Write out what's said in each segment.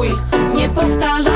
swój niepowtarzalny styl.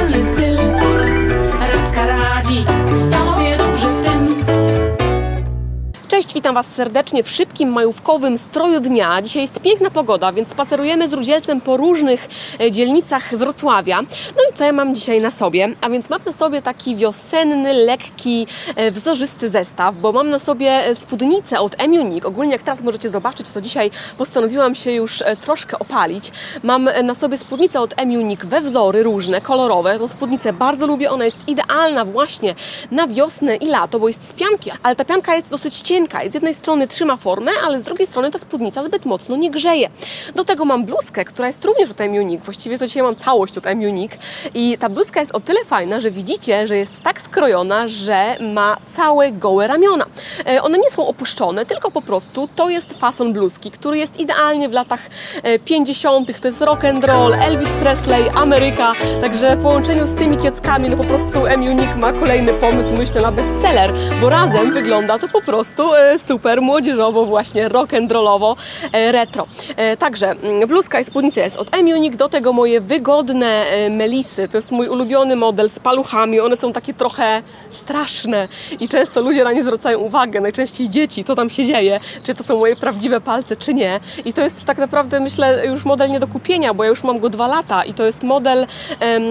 Witam Was serdecznie w szybkim majówkowym stroju dnia. Dzisiaj jest piękna pogoda, więc spacerujemy z Rudzielcem po różnych e, dzielnicach Wrocławia. No i co ja mam dzisiaj na sobie? A więc mam na sobie taki wiosenny, lekki, e, wzorzysty zestaw, bo mam na sobie e, spódnicę od Emunik. Ogólnie jak teraz możecie zobaczyć, to dzisiaj postanowiłam się już troszkę opalić. Mam na sobie spódnicę od Emunik we wzory różne, kolorowe. Tą spódnicę bardzo lubię, ona jest idealna właśnie na wiosnę i lato, bo jest z pianki, ale ta pianka jest dosyć cienka. Z jednej strony trzyma formę, ale z drugiej strony ta spódnica zbyt mocno nie grzeje. Do tego mam bluzkę, która jest również od Emunik. Właściwie to dzisiaj mam całość od Emunik. I ta bluzka jest o tyle fajna, że widzicie, że jest tak skrojona, że ma całe gołe ramiona. E, One nie są opuszczone, tylko po prostu to jest fason bluzki, który jest idealnie w latach e, 50. To jest rock and roll, Elvis Presley, Ameryka. Także w połączeniu z tymi kieckami, no po prostu Emunik ma kolejny pomysł, myślę, na bestseller, bo razem wygląda to po prostu e, super, młodzieżowo, właśnie rock and rollowo, e, retro. E, Także mm, bluzka i spódnica jest od Emunik, do tego moje wygodne e, melisy. To jest mój ulubiony model z paluchami. One są takie trochę straszne i często ludzie na nie zwracają uwagę, najczęściej dzieci, co tam się dzieje, czy to są moje prawdziwe palce, czy nie. I to jest tak naprawdę, myślę, już model nie do kupienia, bo ja już mam go dwa lata i to jest model,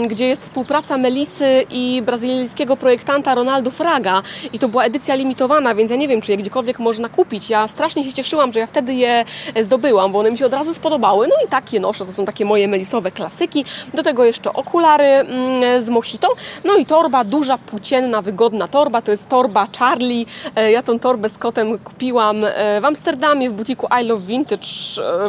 gdzie jest współpraca Melisy i brazylijskiego projektanta Ronaldo Fraga i to była edycja limitowana, więc ja nie wiem, czy je gdziekolwiek można kupić. Ja strasznie się cieszyłam, że ja wtedy je e, zdobyłam, bo one mi się od razu spodobały. No i takie noszę, to są takie moje melisowe klasyki. Do tego jeszcze okulary mm, z Mojito. No i torba, duża, płócienna, wygodna torba. To jest torba Charlie. E, Ja tą torbę z kotem kupiłam e, w Amsterdamie w butiku I Love Vintage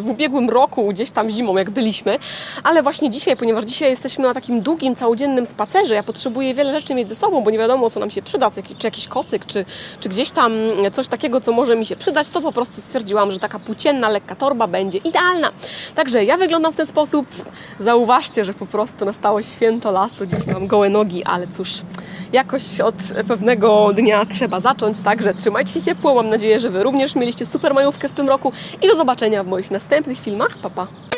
w ubiegłym roku, gdzieś tam zimą, jak byliśmy. Ale właśnie dzisiaj, ponieważ dzisiaj jesteśmy na takim długim, całodziennym spacerze, ja potrzebuję wiele rzeczy mieć ze sobą, bo nie wiadomo, co nam się przyda, czy jakiś kocyk, czy, czy gdzieś tam coś takiego, co może mi się przydać, to po prostu stwierdziłam, że taka płócienna, lekka torba będzie idealna. Także ja wyglądam w ten sposób. Zauważcie, że po prostu nastało święto lasu, dziś mam gołe nogi, ale cóż, jakoś od pewnego dnia trzeba zacząć, także trzymajcie się ciepło, mam nadzieję, że Wy również mieliście super majówkę w tym roku i do zobaczenia w moich następnych filmach. Pa, pa!